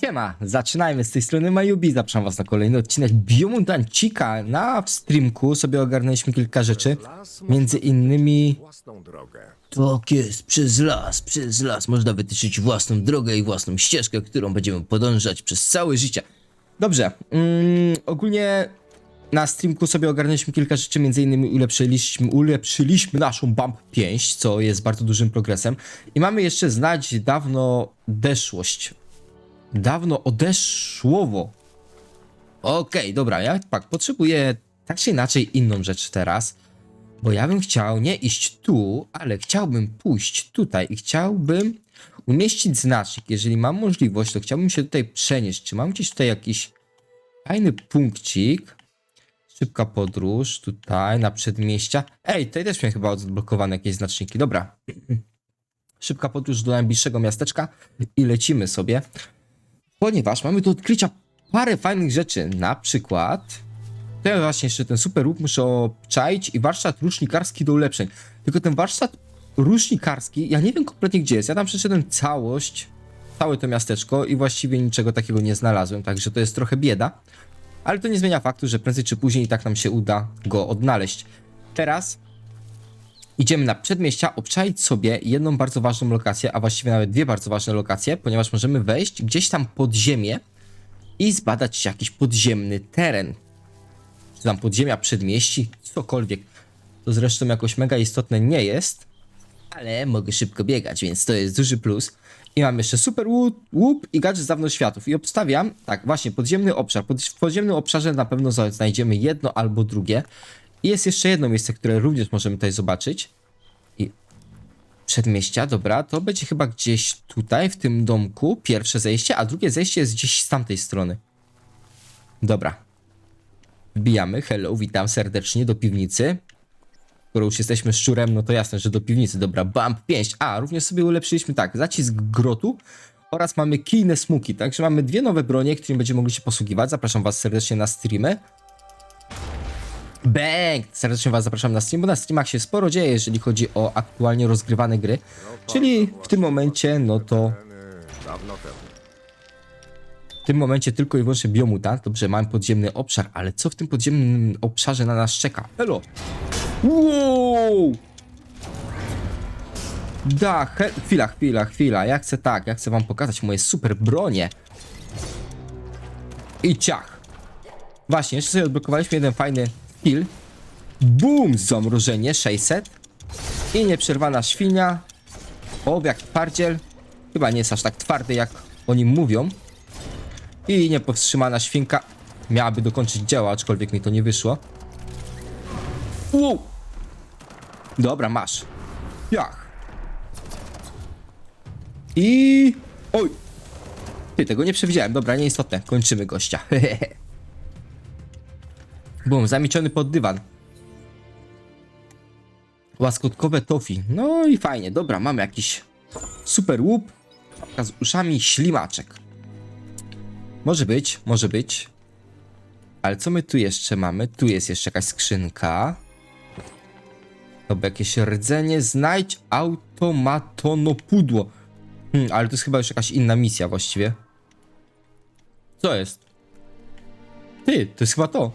Siema, zaczynajmy z tej strony Majubi, zapraszam was na kolejny odcinek Biomuntancika. Na streamku sobie ogarnęliśmy kilka rzeczy, między innymi... Tak jest, przez las, przez las można wytyczyć własną drogę i własną ścieżkę, którą będziemy podążać przez całe życie. Dobrze, mm, ogólnie na streamku sobie ogarnęliśmy kilka rzeczy, między innymi ulepszyliśmy, ulepszyliśmy naszą Bump 5, co jest bardzo dużym progresem. I mamy jeszcze znać dawno deszłość. Dawno odeszłowo. Okej, dobra, ja tak potrzebuję tak czy inaczej inną rzecz teraz. Bo ja bym chciał nie iść tu, ale chciałbym pójść tutaj i chciałbym umieścić znacznik. Jeżeli mam możliwość, to chciałbym się tutaj przenieść. Czy mam gdzieś tutaj jakiś fajny punkcik? Szybka podróż tutaj na przedmieścia. Ej, tutaj też miałem chyba odblokowane jakieś znaczniki. Dobra. Szybka podróż do najbliższego miasteczka i lecimy sobie. Ponieważ mamy do odkrycia parę fajnych rzeczy. Na przykład ja właśnie jeszcze ten super łuk muszę obczaić i warsztat rusznikarski do ulepszeń. Tylko ten warsztat rusznikarski, ja nie wiem kompletnie gdzie jest. Ja tam przeszedłem całość, całe to miasteczko i właściwie niczego takiego nie znalazłem, także to jest trochę bieda. Ale to nie zmienia faktu, że prędzej czy później i tak nam się uda go odnaleźć. Teraz idziemy na przedmieścia, obczaić sobie jedną bardzo ważną lokację, a właściwie nawet dwie bardzo ważne lokacje, ponieważ możemy wejść gdzieś tam pod ziemię i zbadać jakiś podziemny teren czy tam podziemia przedmieści, cokolwiek. To zresztą jakoś mega istotne nie jest, ale mogę szybko biegać, więc to jest duży plus. I mam jeszcze super łup, i gadżet z światów. I obstawiam, tak, właśnie, podziemny obszar. Pod, w podziemnym obszarze na pewno znajdziemy jedno albo drugie. I jest jeszcze jedno miejsce, które również możemy tutaj zobaczyć. I przedmieścia, dobra, to będzie chyba gdzieś tutaj, w tym domku, pierwsze zejście, a drugie zejście jest gdzieś z tamtej strony. Dobra, Wbijamy, hello, witam serdecznie do piwnicy. Skoro już jesteśmy szczurem, no to jasne, że do piwnicy. Dobra, bump 5. A, również sobie ulepszyliśmy tak, zacisk grotu oraz mamy kijne smuki, także mamy dwie nowe bronie, którymi będziemy mogli się posługiwać. Zapraszam was serdecznie na streamy. Bang! Serdecznie was zapraszam na stream, bo na streamach się sporo dzieje, jeżeli chodzi o aktualnie rozgrywane gry. Czyli w tym momencie, no to w tym momencie tylko i wyłącznie biomutant. Dobrze, mamy podziemny obszar, ale co w tym podziemnym obszarze na nas czeka? Elo! Wow! Da, he... chwila, chwila, chwila. Ja chcę tak, ja chcę wam pokazać moje super bronie. I ciach. Właśnie, jeszcze sobie odblokowaliśmy jeden fajny skill. Boom! Zamrożenie 600. I nieprzerwana świnia. O, jak twardziel. Chyba nie jest aż tak twardy, jak o nim mówią. I niepowstrzymana świnka miałaby dokończyć dzieło, aczkolwiek mi to nie wyszło. Wow! Dobra, masz. Jach. I... Oj! Ty, tego nie przewidziałem. Dobra, nieistotne. Kończymy gościa. Bum, zamieciony pod dywan. Łaskotkowe tofi. No i fajnie. Dobra, mamy jakiś super łup. Z uszami ślimaczek. Może być, może być. Ale co my tu jeszcze mamy? Tu jest jeszcze jakaś skrzynka. Dobra, jakieś rdzenie. Znajdź automatono pudło. Hmm, ale to jest chyba już jakaś inna misja właściwie. Co jest? Ty, to jest chyba to.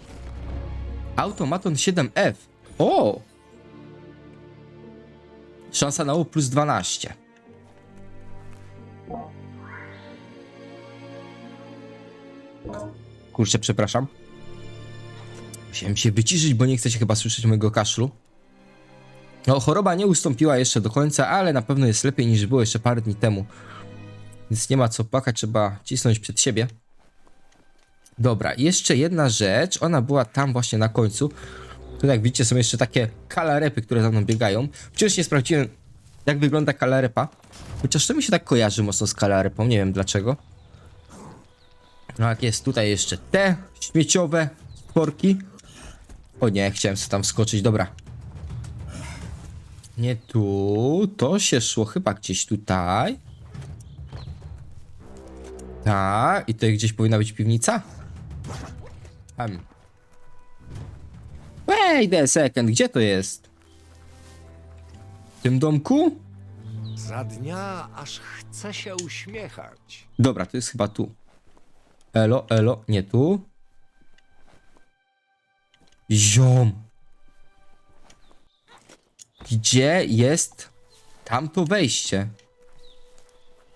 Automaton 7F. O! Szansa na U plus 12. Kurczę, przepraszam. Musiałem się wyciszyć, bo nie chcecie chyba słyszeć mojego kaszlu. No, choroba nie ustąpiła jeszcze do końca, ale na pewno jest lepiej niż było jeszcze parę dni temu. Więc nie ma co płakać, trzeba cisnąć przed siebie. Dobra, jeszcze jedna rzecz. Ona była tam właśnie na końcu. Tu jak widzicie są jeszcze takie kalarepy, które za mną biegają. Wciąż nie sprawdziłem, jak wygląda kalarepa. Chociaż to mi się tak kojarzy mocno z kalarepą, nie wiem dlaczego. No jak jest tutaj jeszcze te śmieciowe stworki. O nie, chciałem sobie tam wskoczyć, dobra. Nie tu, to się szło chyba gdzieś tutaj. Tak, i tutaj gdzieś powinna być piwnica? Tam. Wait a second, gdzie to jest? W tym domku? Za dnia aż chce się uśmiechać. Dobra, to jest chyba tu. Elo, elo, nie tu. Ziom. Gdzie jest tamto wejście?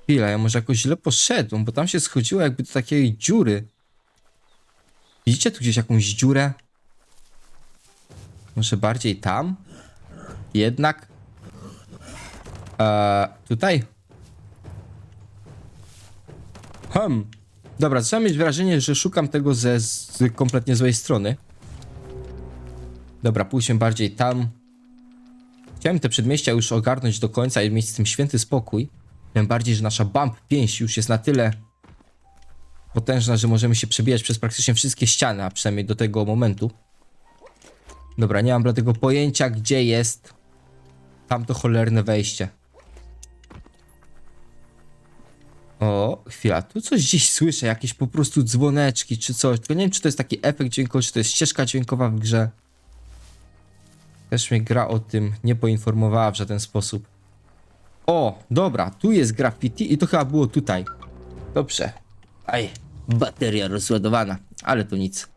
Chwila, ja może jakoś źle poszedłem, bo tam się schodziło jakby do takiej dziury. Widzicie tu gdzieś jakąś dziurę? Może bardziej tam? Jednak... Eee, tutaj? Hmm. Dobra, zaczynam mieć wrażenie, że szukam tego ze z kompletnie złej strony. Dobra, pójdźmy bardziej tam. Chciałem te przedmieścia już ogarnąć do końca i mieć z tym święty spokój. Tym bardziej, że nasza bump pięść już jest na tyle potężna, że możemy się przebijać przez praktycznie wszystkie ściany, a przynajmniej do tego momentu. Dobra, nie mam dlatego pojęcia, gdzie jest tamto cholerne wejście. O, chwila, tu coś gdzieś słyszę, jakieś po prostu dzwoneczki czy coś. Tylko nie wiem, czy to jest taki efekt dźwiękowy, czy to jest ścieżka dźwiękowa w grze. Też mnie gra o tym nie poinformowała w żaden sposób. O, dobra, tu jest graffiti i to chyba było tutaj. Dobrze. Aj, bateria rozładowana, ale to nic.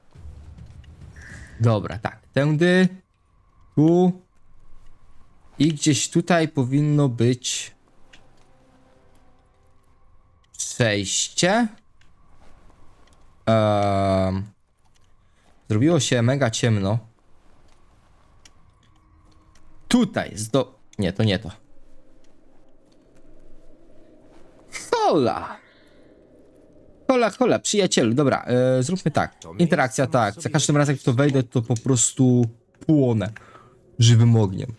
Dobra, tak, tędy, tu i gdzieś tutaj powinno być przejście. Ehm, zrobiło się mega ciemno. Tutaj jest do... Nie, to nie to. Hola! Hola, hola, przyjacielu. Dobra, e, zróbmy tak. Interakcja, tak. Za każdym razem, jak w to wejdę, to po prostu płonę żywym ogniem.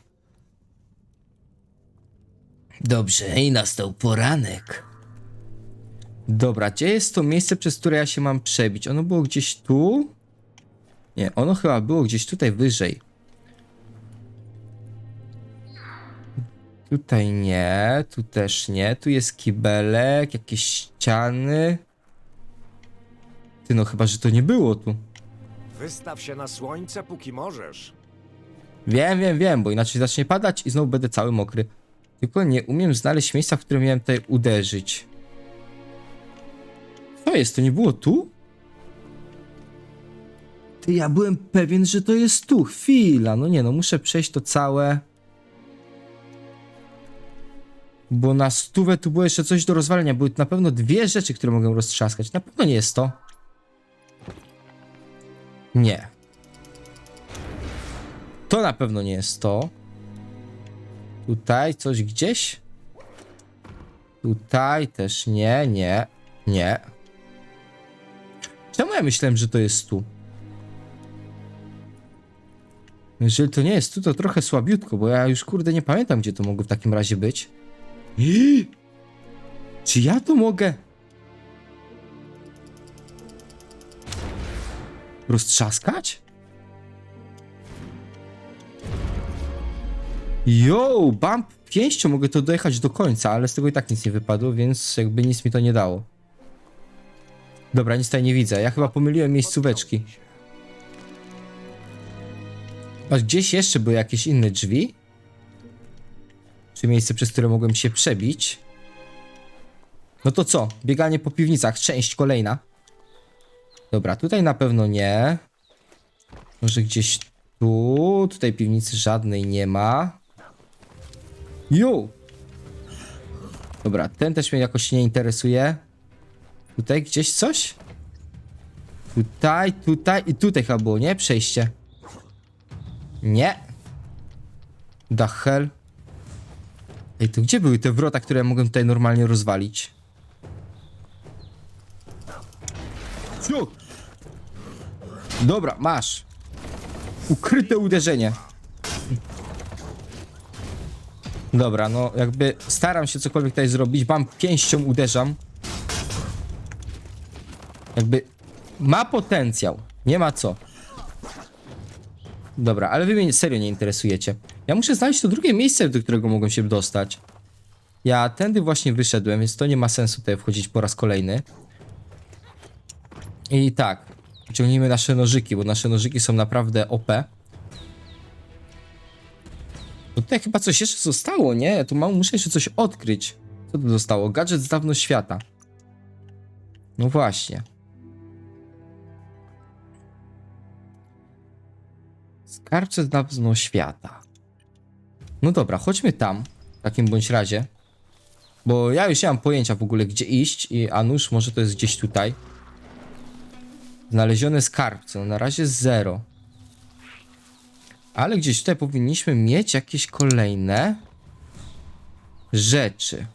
Dobrze, i nastał poranek. Dobra, gdzie jest to miejsce, przez które ja się mam przebić? Ono było gdzieś tu? Nie, ono chyba było gdzieś tutaj wyżej. Tutaj nie, tu też nie. Tu jest kibelek, jakieś ściany. Ty no, chyba, że to nie było tu. Wystaw się na słońce, póki możesz. Wiem, wiem, wiem, bo inaczej zacznie padać i znowu będę cały mokry. Tylko nie umiem znaleźć miejsca, w którym miałem tutaj uderzyć. Co jest? To nie było tu? Ty, ja byłem pewien, że to jest tu. Chwila, no nie, no muszę przejść to całe. Bo na stówę tu było jeszcze coś do rozwalenia. Były na pewno dwie rzeczy, które mogę roztrzaskać. Na pewno nie jest to. Nie. To na pewno nie jest to. Tutaj coś gdzieś? Tutaj też nie, nie, nie. Czemu ja myślałem, że to jest tu? Jeżeli to nie jest tu, to trochę słabiutko, bo ja już kurde nie pamiętam, gdzie to mogło w takim razie być. Czy ja to mogę? Roztrzaskać? Yo, bump pięścią mogę to dojechać do końca, ale z tego i tak nic nie wypadło, więc jakby nic mi to nie dało. Dobra, nic tutaj nie widzę. Ja chyba pomyliłem miejscóweczki. A gdzieś jeszcze były jakieś inne drzwi? Czy miejsce, przez które mogłem się przebić? No to co? Bieganie po piwnicach, część kolejna. Dobra, tutaj na pewno nie. Może gdzieś tu? Tutaj piwnicy żadnej nie ma. Jo! Dobra, ten też mnie jakoś nie interesuje. Tutaj gdzieś coś? Tutaj, tutaj i tutaj chyba było, nie? Przejście. Nie. Hell? Ej, to gdzie były te wrota, które ja mogłem tutaj normalnie rozwalić? Ciut! Dobra, masz. Ukryte uderzenie. Dobra, no jakby staram się cokolwiek tutaj zrobić. Mam pięścią uderzam. Jakby ma potencjał. Nie ma co. Dobra, ale wy mnie serio nie interesujecie. Ja muszę znaleźć to drugie miejsce, do którego mogłem się dostać. Ja tędy właśnie wyszedłem, więc to nie ma sensu tutaj wchodzić po raz kolejny. I tak, Ciągnijmy nasze nożyki, bo nasze nożyki są naprawdę OP. Tutaj chyba coś jeszcze zostało, nie? Tu mam, muszę jeszcze coś odkryć. Co tu zostało? Gadżet z dawno świata. No właśnie. Skarbce z dawno świata. No dobra, chodźmy tam. W takim bądź razie. Bo ja już nie mam pojęcia w ogóle gdzie iść, i Anusz może to jest gdzieś tutaj. Znalezione skarbce, no na razie zero. Ale gdzieś tutaj powinniśmy mieć jakieś kolejne rzeczy.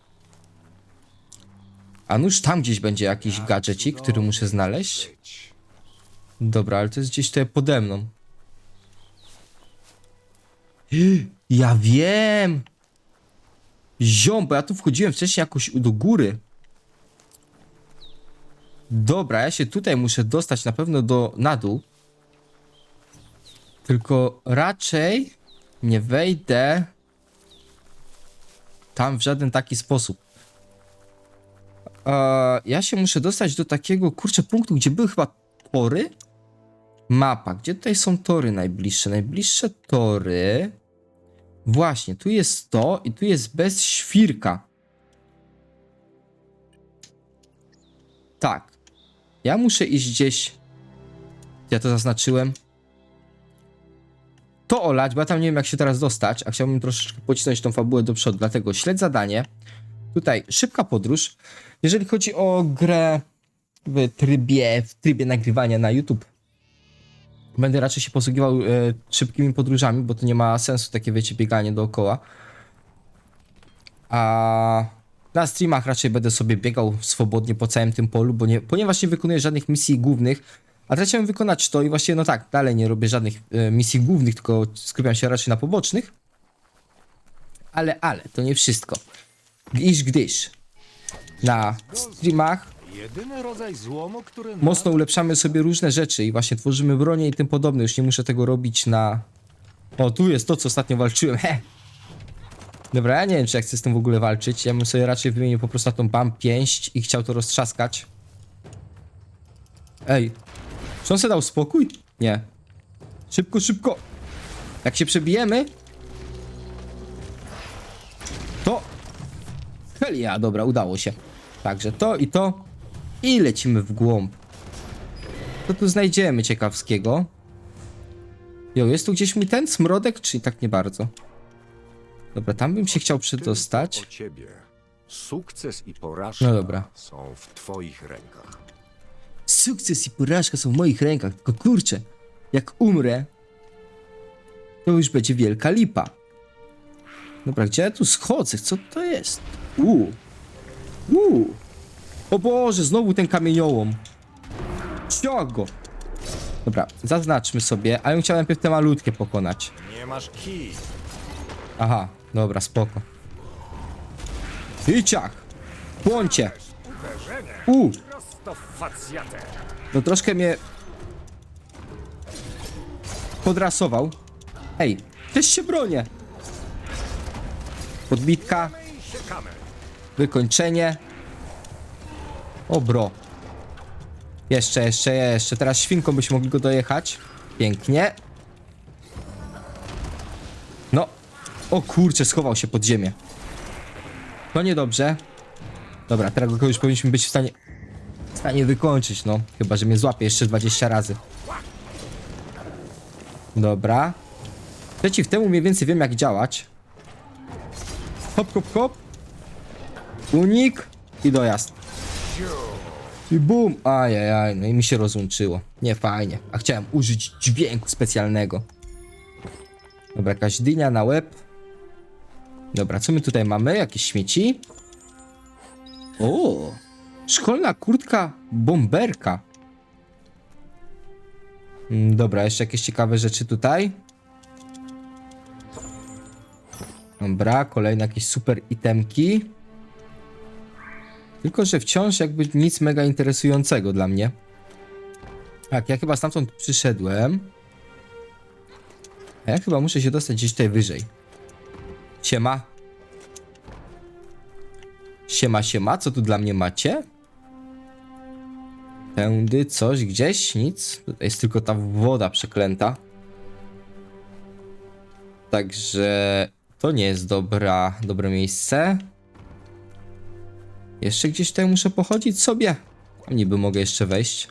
A nuż tam gdzieś będzie jakiś gadżecik, który muszę znaleźć. Dobra, ale to jest gdzieś tutaj pode mną. Ja wiem! Ziom, bo ja tu wchodziłem wcześniej jakoś do góry. Dobra, ja się tutaj muszę dostać na pewno do na dół. Tylko raczej nie wejdę tam w żaden taki sposób. Ja się muszę dostać do takiego, kurczę, punktu, gdzie były chyba tory? Mapa. Gdzie tutaj są tory najbliższe? Najbliższe tory... Właśnie, tu jest to i tu jest bez świrka. Tak. Ja muszę iść gdzieś... Ja to zaznaczyłem. To olać, bo ja tam nie wiem jak się teraz dostać, a chciałbym troszeczkę pocisnąć tą fabułę do przodu, dlatego śledź zadanie. Tutaj szybka podróż. Jeżeli chodzi o grę w trybie, w trybie nagrywania na YouTube, będę raczej się posługiwał e, szybkimi podróżami, bo to nie ma sensu takie, wiecie, bieganie dookoła. A na streamach raczej będę sobie biegał swobodnie po całym tym polu, bo nie, ponieważ nie wykonuję żadnych misji głównych, a teraz chciałem wykonać to i właśnie, no tak, dalej nie robię żadnych e, misji głównych, tylko skupiam się raczej na pobocznych. Ale, ale, to nie wszystko. Iż gdyż na streamach złomu, mocno ulepszamy sobie różne rzeczy i właśnie tworzymy bronie i tym podobne. Już nie muszę tego robić na... O, tu jest to, co ostatnio walczyłem. He. Dobra, ja nie wiem, czy ja chcę z tym w ogóle walczyć. Ja bym sobie raczej wymienił po prostu na tą bam pięść i chciał to roztrzaskać. Ej, czy on sobie dał spokój? Nie. Szybko, szybko. Jak się przebijemy, to... Helia, dobra, udało się. Także to i to. I lecimy w głąb. Co tu znajdziemy ciekawskiego? Jo, jest tu gdzieś mi ten smrodek, czy tak nie bardzo? Dobra, tam bym się chciał przedostać. O ciebie. Sukces i porażka No dobra. są w twoich rękach. Sukces i porażka są w moich rękach, tylko kurczę, jak umrę, to już będzie wielka lipa. Dobra, gdzie ja tu schodzę? Co to jest? Uuu. Uuu. O Boże, znowu ten kamieniołom. Ciąg go. Dobra, zaznaczmy sobie, ale ja chciałem najpierw te malutkie pokonać. Nie masz kij. Aha, dobra, spoko. I ciach. Płoncie. U, no troszkę mnie podrasował. Ej, też się bronię. Podbitka, wykończenie. O bro. Jeszcze, jeszcze, jeszcze. Teraz świnką byśmy mogli go dojechać. Pięknie. O kurczę, schował się pod ziemię. To niedobrze. Dobra, teraz go już powinniśmy być w stanie w stanie wykończyć, no. Chyba, że mnie złapie jeszcze 20 razy. Dobra. Przeciw temu mniej więcej wiem jak działać. Hop, hop, hop. Unik i dojazd. I bum! Ajajaj, no i mi się rozłączyło. Nie fajnie. A chciałem użyć dźwięku specjalnego. Dobra, jakaś dynia na łeb. Dobra, co my tutaj mamy? Jakieś śmieci? O! Szkolna kurtka bomberka. Mm, Dobra, jeszcze jakieś ciekawe rzeczy tutaj. Dobra, kolejne jakieś super itemki. Tylko, że wciąż jakby nic mega interesującego dla mnie. Tak, ja chyba stamtąd przyszedłem. A ja chyba muszę się dostać gdzieś tutaj wyżej. Siema. Siema, siema, co tu dla mnie macie? Tędy coś gdzieś, nic. Tutaj jest tylko ta woda przeklęta. Także to nie jest dobra, dobre miejsce. Jeszcze gdzieś tutaj muszę pochodzić sobie. Niby mogę jeszcze wejść.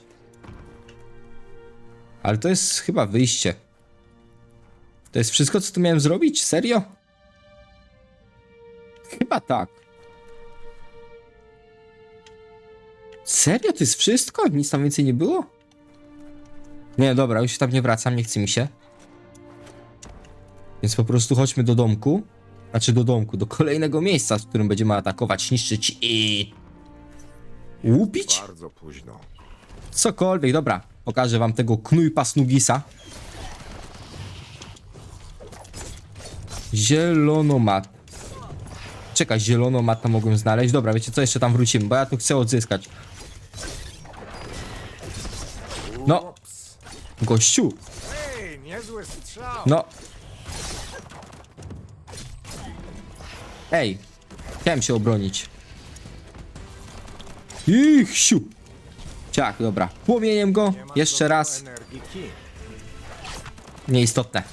Ale to jest chyba wyjście. To jest wszystko, co tu miałem zrobić? Serio? Chyba tak. Serio? To jest wszystko? Nic tam więcej nie było? Nie, dobra, już tam nie wracam, nie chce mi się. Więc po prostu chodźmy do domku. Znaczy do domku, do kolejnego miejsca, w którym będziemy atakować, niszczyć i... Łupić? Bardzo późno. Cokolwiek, dobra. Pokażę wam tego knujpa snugisa. Zielonomat. Czekaj, zielonomata mogłem znaleźć. Dobra, wiecie co, jeszcze tam wrócimy, bo ja tu chcę odzyskać. No, gościu. No. Ej, chciałem się obronić. Ich, siu. Ciach, dobra. Płomieniem go, jeszcze raz. Nieistotne.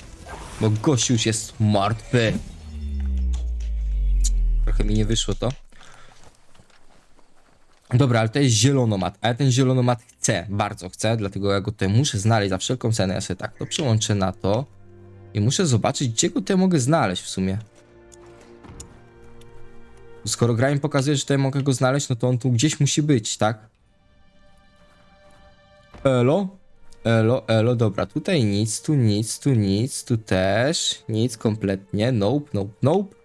Bo gościu już jest martwy. Trochę mi nie wyszło to. Dobra, ale to jest zielonomat, a ja ten zielonomat chcę, bardzo chcę, dlatego ja go tutaj muszę znaleźć za wszelką cenę. Ja sobie tak to przyłączę na to i muszę zobaczyć, gdzie go tutaj mogę znaleźć w sumie. Skoro gra mi pokazuje, że tutaj mogę go znaleźć, no to on tu gdzieś musi być, tak? Elo? Elo, elo, dobra, tutaj nic, tu nic, tu nic, tu też, nic kompletnie, nope, nope, nope.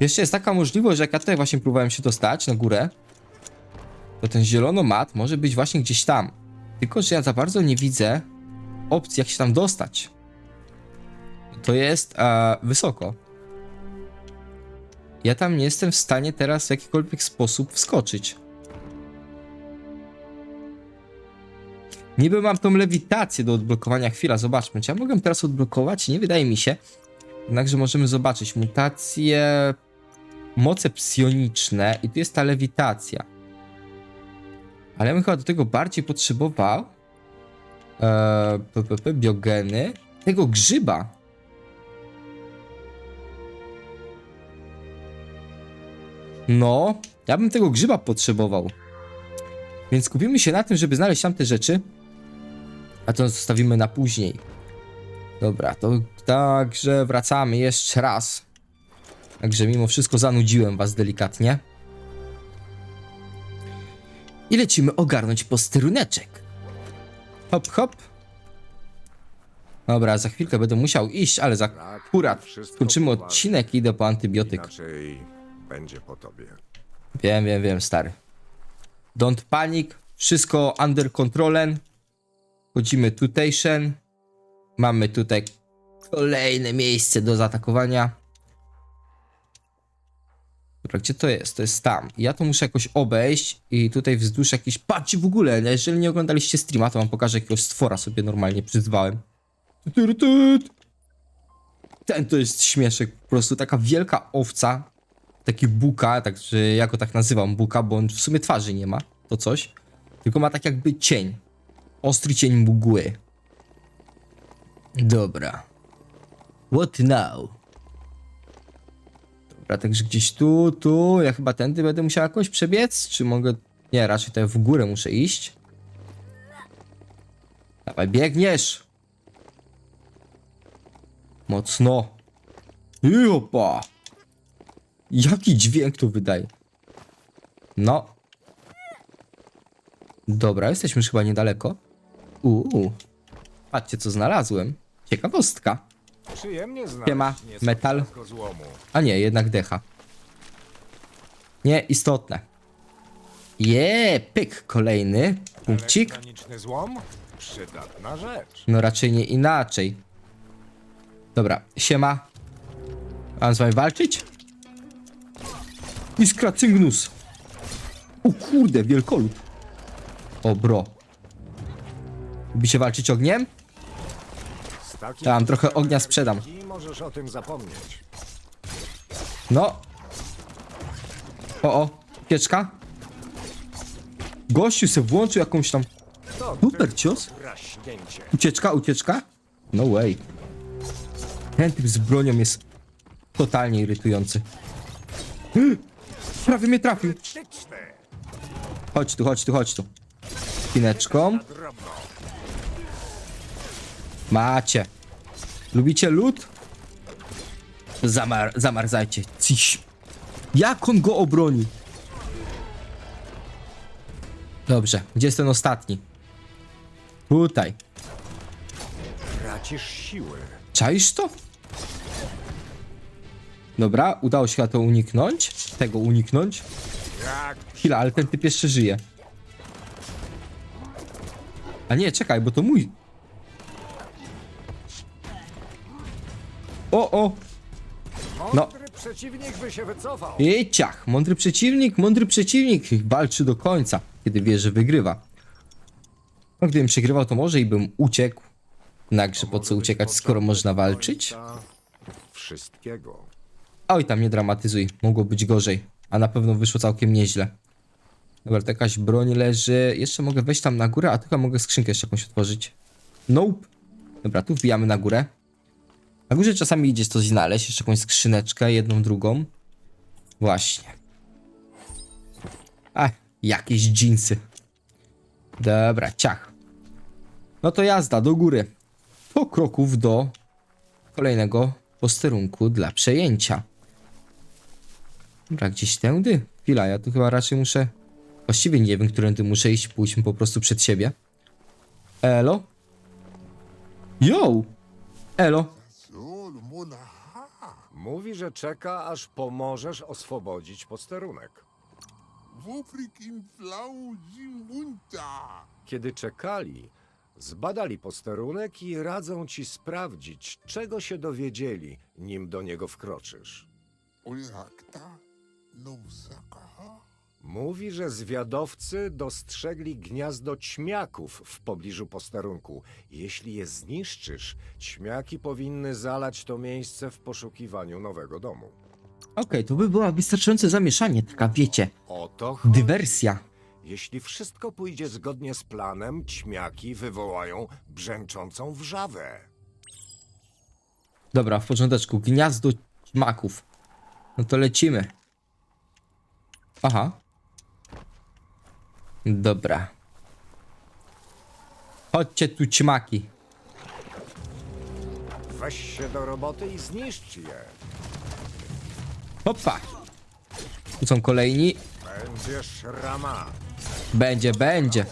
Jeszcze jest taka możliwość, że jak ja tutaj właśnie próbowałem się dostać na górę, to ten zielonomat może być właśnie gdzieś tam. Tylko, że ja za bardzo nie widzę opcji, jak się tam dostać. To jest e, wysoko. Ja tam nie jestem w stanie teraz w jakikolwiek sposób wskoczyć. Niby mam tą lewitację do odblokowania. Chwila, zobaczmy. Czy ja mogę teraz odblokować? Nie wydaje mi się. Jednakże możemy zobaczyć mutacje, moce psioniczne i tu jest ta lewitacja. Ale ja bym chyba do tego bardziej potrzebował e, p, p, p, biogeny tego grzyba. No, ja bym tego grzyba potrzebował. Więc skupimy się na tym, żeby znaleźć tamte rzeczy. A to zostawimy na później. Dobra, to także wracamy jeszcze raz. Także mimo wszystko zanudziłem was delikatnie. I lecimy ogarnąć posteruneczek. Hop, hop. Dobra, za chwilkę będę musiał iść, ale za Tak, akurat wszystko skończymy odcinek i idę po antybiotyk. Inaczej będzie po tobie. Wiem, wiem, wiem, stary. Don't panic. Wszystko under controlem. Chodzimy tutejszen. Mamy tutaj kolejne miejsce do zaatakowania. Dobra, gdzie to jest? To jest tam. Ja to muszę jakoś obejść i tutaj wzdłuż jakiś... Patrzcie w ogóle, jeżeli nie oglądaliście streama, to wam pokażę jakiegoś stwora sobie normalnie przyzwałem. Ten to jest śmieszek, po prostu taka wielka owca, taki buka, także ja go tak nazywam buka, bo on w sumie twarzy nie ma, to coś, tylko ma tak jakby cień, ostry cień mgły. Dobra. What now? Dobra, także gdzieś tu, tu, ja chyba tędy będę musiał jakoś przebiec, czy mogę... Nie, raczej tutaj w górę muszę iść. Dawaj, biegniesz! Mocno. I opa! Jaki dźwięk to wydaje? No. Dobra, jesteśmy już chyba niedaleko. Uuu. Patrzcie, co znalazłem. Ciekawostka. Przyjemnie znaleźć Siema, nieco metal. złomu. A nie, jednak decha. Nie, istotne. Je, pyk, kolejny. Punkcik. Elektroniczny złom? Przydatna rzecz. No raczej nie inaczej. Dobra, siema. Mam z wami walczyć? Iskra cyngnus. O kurde, wielkolud. O bro. Lubicie walczyć ogniem? Z takim Tam, trochę ognia sprzedam. Możesz o tym zapomnieć. No. O, o, pieczka. Gościu se włączył jakąś tam... To Super cios. Raśnięcie. Ucieczka, ucieczka? No way. Ten typ z bronią jest totalnie irytujący. Prawie mnie trafił. Krytyczne. Chodź tu, chodź tu, chodź tu. Pineczką. Drobno. Macie. Lubicie lód? Zamar zamarzajcie. Ciś. Jak on go obroni? Dobrze, gdzie jest ten ostatni? Tutaj. Tracisz siły. Czaisz to? Dobra, udało się to uniknąć. Tego uniknąć. Chwila, ale ten typ jeszcze żyje. A nie, czekaj, bo to mój. O, o! mądry przeciwnik by się wycofał. I ciach! Mądry przeciwnik, mądry przeciwnik walczy do końca, kiedy wie, że wygrywa. No, gdybym przegrywał, to może i bym uciekł. Jednakże po co uciekać, skoro można walczyć? Wszystkiego. Oj, tam nie dramatyzuj, mogło być gorzej. A na pewno wyszło całkiem nieźle. Dobra, to jakaś broń leży. Jeszcze mogę wejść tam na górę, a tylko mogę skrzynkę jeszcze jakąś otworzyć. Nope. Dobra, tu wbijamy na górę. Na górze czasami idzie coś znaleźć, jeszcze jakąś skrzyneczkę, jedną, drugą. Właśnie. A, jakieś dżinsy. Dobra, ciach. No to jazda, do góry. Po kroków do kolejnego posterunku dla przejęcia. Dobra, gdzieś tędy? Chwila, ja tu chyba raczej muszę... Właściwie nie wiem, którędy muszę iść, pójdźmy po prostu przed siebie. Elo? Yo! Elo? Mówi, że czeka, aż pomożesz oswobodzić posterunek. Wofrik im flau zimunta. Kiedy czekali, zbadali posterunek i radzą ci sprawdzić, czego się dowiedzieli, nim do niego wkroczysz. Oyakta no saka. Mówi, że zwiadowcy dostrzegli gniazdo ćmiaków w pobliżu posterunku. Jeśli je zniszczysz, ćmiaki powinny zalać to miejsce w poszukiwaniu nowego domu. Okej, to by była wystarczające zamieszanie, taka wiecie, O to chodzi. dywersja. Jeśli wszystko pójdzie zgodnie z planem, ćmiaki wywołają brzęczącą wrzawę. Dobra, w porządeczku, gniazdo maków. No to lecimy. Aha. Dobra. Chodźcie tu ćmaki. Weź się do roboty i zniszcz je. Hopa. Tu są kolejni. Będziesz rama. Będzie, będzie.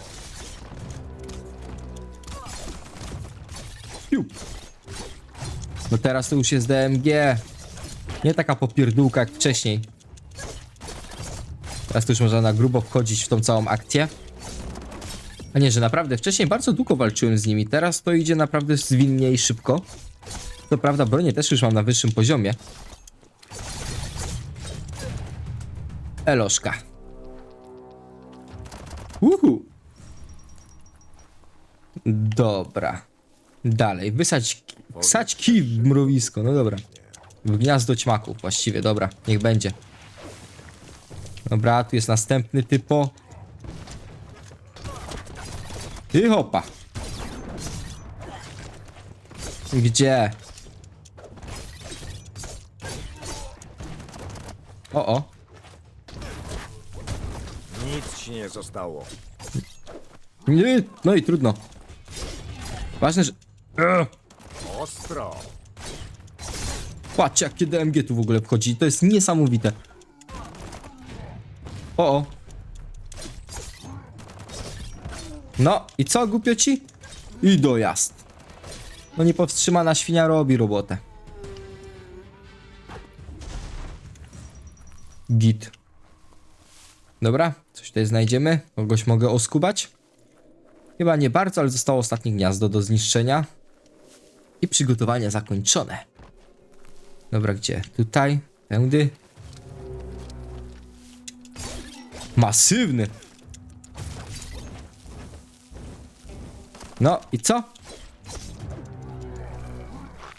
Piu. No teraz to już jest DMG. Nie taka popierdółka jak wcześniej. Teraz to już można na grubo wchodzić w tą całą akcję. A nie, że naprawdę wcześniej bardzo długo walczyłem z nimi. Teraz to idzie naprawdę zwinnie i szybko. To prawda, bronię też już mam na wyższym poziomie. Eloszka. Uhu. Dobra. Dalej. Wysadź, wsadź kij w mrowisko. No dobra. W gniazdo ćmaków właściwie. Dobra. Niech będzie. Dobra, tu jest następny typo. I hopa. Gdzie? O, o. Nic ci nie zostało. Nie, no i trudno. Ważne, że... Ugh. Ostro. Patrz jakie DMG tu w ogóle wchodzi, to jest niesamowite. O, o. No i co głupioci? I dojazd. No niepowstrzymana świnia robi robotę. Git. Dobra, coś tutaj znajdziemy. Kogoś mogę oskubać? Chyba nie bardzo, ale zostało ostatnie gniazdo do zniszczenia. I przygotowania zakończone. Dobra, gdzie? Tutaj. Tędy. Masywny. No i co?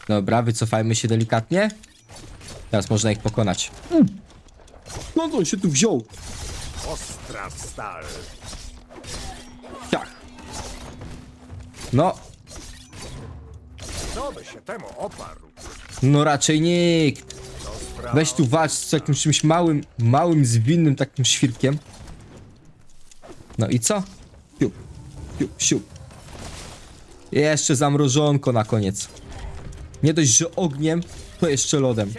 Dobra, wycofajmy się delikatnie. Teraz można ich pokonać. Mm. No to on się tu wziął. Ostra stal. Tak. No, Kto by się temu oparł? no raczej nikt. Weź tu walcz z jakimś czymś małym, małym, zwinnym takim świrkiem. No i co? Siup, siup, siup. Jeszcze zamrożonko na koniec. Nie dość, że ogniem, to jeszcze lodem.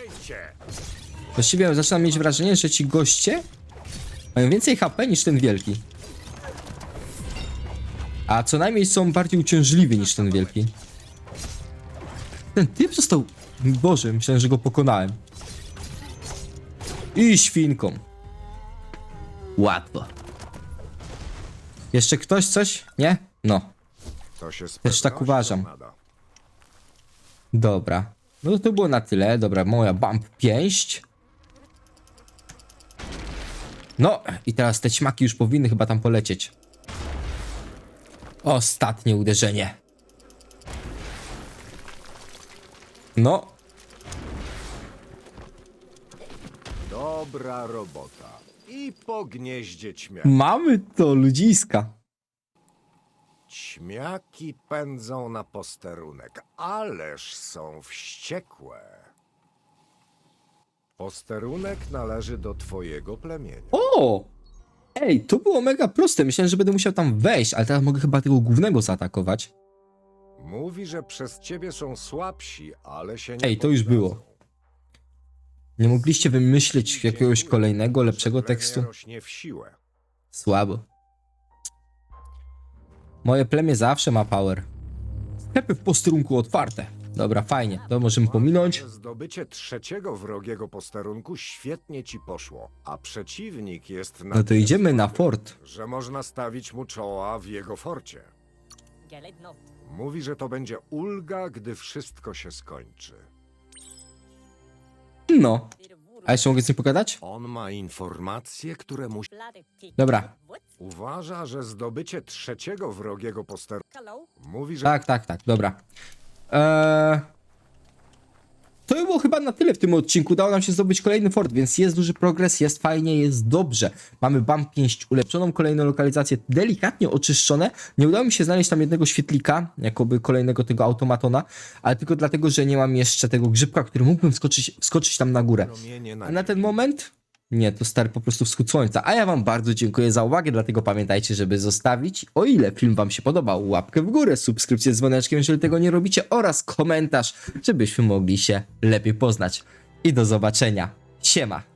Właściwie zaczynam mieć wrażenie, że ci goście mają więcej HP niż ten wielki. A co najmniej są bardziej uciążliwi niż ten wielki. Ten typ został... Boże, myślałem, że go pokonałem. I świnką. Łatwo. Jeszcze ktoś coś? Nie? No. To się z Też tak pewnością uważam. nada. Dobra. No to było na tyle. Dobra, moja bump pięść. No, i teraz te ćmaki już powinny chyba tam polecieć. Ostatnie uderzenie. No, Dobra robota. I po gnieździe ćmiaków. mamy to, ludziska. Ćmiaki pędzą na posterunek, ależ są wściekłe. Posterunek należy do twojego plemienia. O! Ej, to było mega proste. Myślałem, że będę musiał tam wejść, ale teraz mogę chyba tego głównego zaatakować. Mówi, że przez ciebie są słabsi, ale się nie Ej, to już poddadzą. było. Nie mogliście wymyślić jakiegoś kolejnego, lepszego tekstu? rośnie w siłę. Słabo. Moje plemię zawsze ma power. Sklepy w posterunku otwarte. Dobra, fajnie. To możemy pominąć. Zdobycie trzeciego wrogiego posterunku świetnie ci poszło, a przeciwnik jest na No to tyle idziemy na słaby, fort. że można stawić mu czoła w jego forcie. Mówi, że to będzie ulga, gdy wszystko się skończy. No. A jeszcze mogę z nim pogadać? On ma informacje, które musi... Dobra. Uważa, że zdobycie trzeciego wrogiego posterunku... Mówi, że Tak, tak, tak, dobra. Eee... To by było chyba na tyle w tym odcinku. Udało nam się zdobyć kolejny fort, więc jest duży progres, jest fajnie, jest dobrze. Mamy BAM 5 ulepszoną, kolejne lokalizacje delikatnie oczyszczone. Nie udało mi się znaleźć tam jednego świetlika, jakoby kolejnego tego automatona, ale tylko dlatego, że nie mam jeszcze tego grzybka, który mógłbym wskoczyć, wskoczyć tam na górę. A na ten moment? Nie, to stary po prostu wschód słońca. A ja wam bardzo dziękuję za uwagę, dlatego pamiętajcie, żeby zostawić, o ile film wam się podobał, łapkę w górę, subskrypcję z dzwoneczkiem, jeżeli tego nie robicie, oraz komentarz, żebyśmy mogli się lepiej poznać. I do zobaczenia. Siema.